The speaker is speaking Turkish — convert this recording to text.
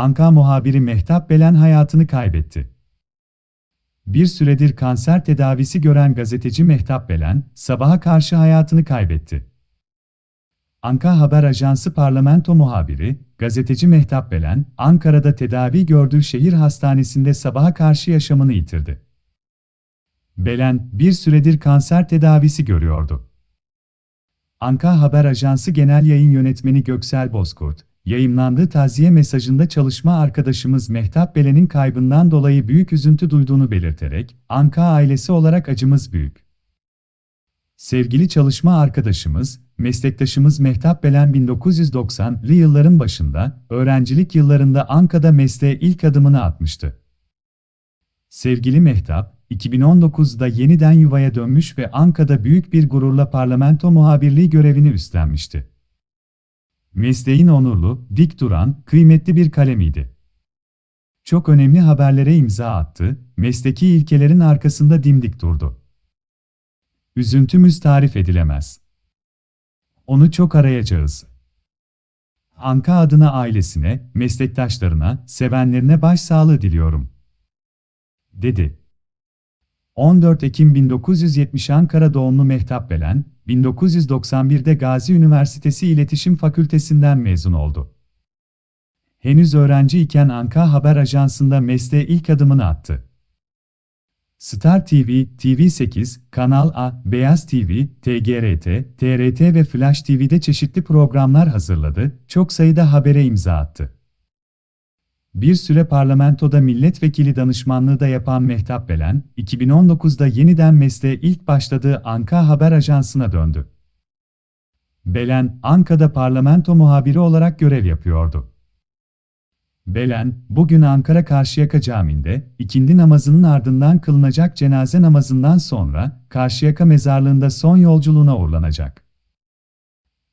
Anka muhabiri Mehtap Belen hayatını kaybetti. Bir süredir kanser tedavisi gören gazeteci Mehtap Belen, sabaha karşı hayatını kaybetti. Anka Haber Ajansı parlamento muhabiri, gazeteci Mehtap Belen, Ankara'da tedavi gördüğü şehir hastanesinde sabaha karşı yaşamını yitirdi. Belen, bir süredir kanser tedavisi görüyordu. Anka Haber Ajansı Genel Yayın Yönetmeni Göksel Bozkurt, yayımlandığı taziye mesajında çalışma arkadaşımız Mehtap Belen'in kaybından dolayı büyük üzüntü duyduğunu belirterek, Anka ailesi olarak acımız büyük. Sevgili çalışma arkadaşımız, meslektaşımız Mehtap Belen 1990'lı yılların başında, öğrencilik yıllarında Anka'da mesleğe ilk adımını atmıştı. Sevgili Mehtap, 2019'da yeniden yuvaya dönmüş ve Anka'da büyük bir gururla parlamento muhabirliği görevini üstlenmişti. Mesleğin onurlu, dik duran, kıymetli bir kalemiydi. Çok önemli haberlere imza attı, mesleki ilkelerin arkasında dimdik durdu. Üzüntümüz tarif edilemez. Onu çok arayacağız. Anka adına ailesine, meslektaşlarına, sevenlerine başsağlığı diliyorum. Dedi. 14 Ekim 1970 Ankara doğumlu Mehtap Belen, 1991'de Gazi Üniversitesi İletişim Fakültesinden mezun oldu. Henüz öğrenci iken Anka Haber Ajansı'nda mesleğe ilk adımını attı. Star TV, TV8, Kanal A, Beyaz TV, TGRT, TRT ve Flash TV'de çeşitli programlar hazırladı, çok sayıda habere imza attı. Bir süre parlamentoda milletvekili danışmanlığı da yapan Mehtap Belen, 2019'da yeniden mesleğe ilk başladığı Anka Haber Ajansı'na döndü. Belen, Anka'da parlamento muhabiri olarak görev yapıyordu. Belen, bugün Ankara Karşıyaka Camii'nde, ikindi namazının ardından kılınacak cenaze namazından sonra, Karşıyaka mezarlığında son yolculuğuna uğurlanacak.